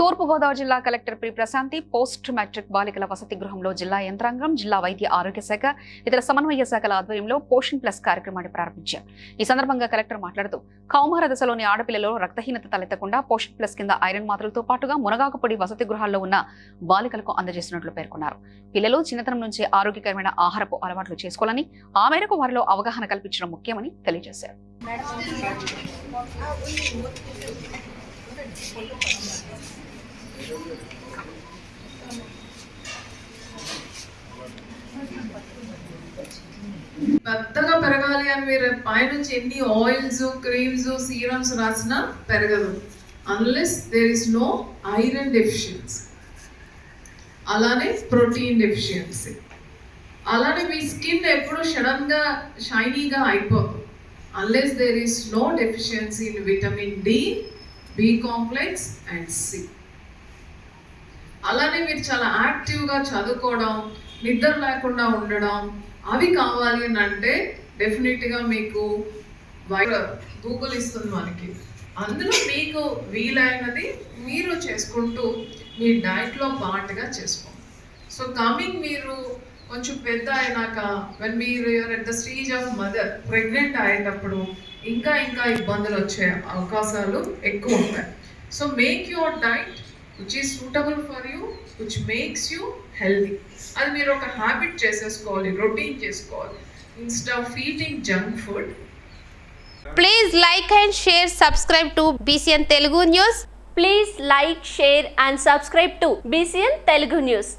తూర్పుగోదావరి జిల్లా collector P. Prashanti post matric బాలికల వసతి గృహంలో జిల్లా యంత్రాంగం జిల్లా వైద్య ఆరోగ్య శాఖ ఇతర సమన్వయ శాఖల ఆధ్వర్యంలో పోషణ్ ప్లస్ కార్యక్రమాన్ని ప్రారంభించారు. ఈ సందర్భంగా కలెక్టర్ మాట్లాడుతూ కౌమార దశలోని ఆడపిల్లలో రక్తహీనత తలెత్తకుండా పోషణ్ ప్లస్ కింద ఐరన్ మాత్రలతో పాటుగా మునగాకు పొడి వసతి గృహాల్లో ఉన్న బాలికలకు అందజేసినట్లు పేర్కొన్నారు. పిల్లలు చిన్నతనం నుంచే ఆరోగ్యకరమైన ఆహారపు అలవాట్లు చేసుకోవాలని ఆ మేరకు వారిలో అవగాహన కల్పించడం ముఖ్యమని తెలియజేశారు. పెద్దగా పెరగాలి అని మీరు పైనుంచి ఎన్ని ఆయిల్స్ క్రీమ్స్ సీరమ్స్ రాసినా పెరగదు. Unless there is no iron deficiency అలానే ప్రోటీన్ డెఫిషియన్సీ అలానే మీ స్కిన్ ఎప్పుడు సడన్గా షైనీగా అయిపోదు. Unless there is no deficiency in vitamin D B complex and C అలానే మీరు చాలా యాక్టివ్గా చదువుకోవడం నిద్ర లేకుండా ఉండడం అవి కావాలి అని అంటే డెఫినెట్గా మీకు గూగుల్ ఇస్తుంది మనకి. అందులో మీకు వీలైనది మీరు చేసుకుంటూ మీ డైట్లో పార్ట్గా చేసుకోండి. సో కమింగ్ మీరు కొంచెం పెద్ద అయినాక వెన్ మీరు at the stage of mother pregnant అయ్యేటప్పుడు ఇంకా ఇంకా ఇబ్బందులు వచ్చే అవకాశాలు ఎక్కువ ఉంటాయి. So make your diet which is suitable for you which makes you healthy అది మీరు ఒక హ్యాబిట్ చేసేసుకోవాలి రొటీన్ చేసుకోవాలి. Instead of junk food please like and share subscribe to BCN Telugu news please like share and subscribe to BCN Telugu news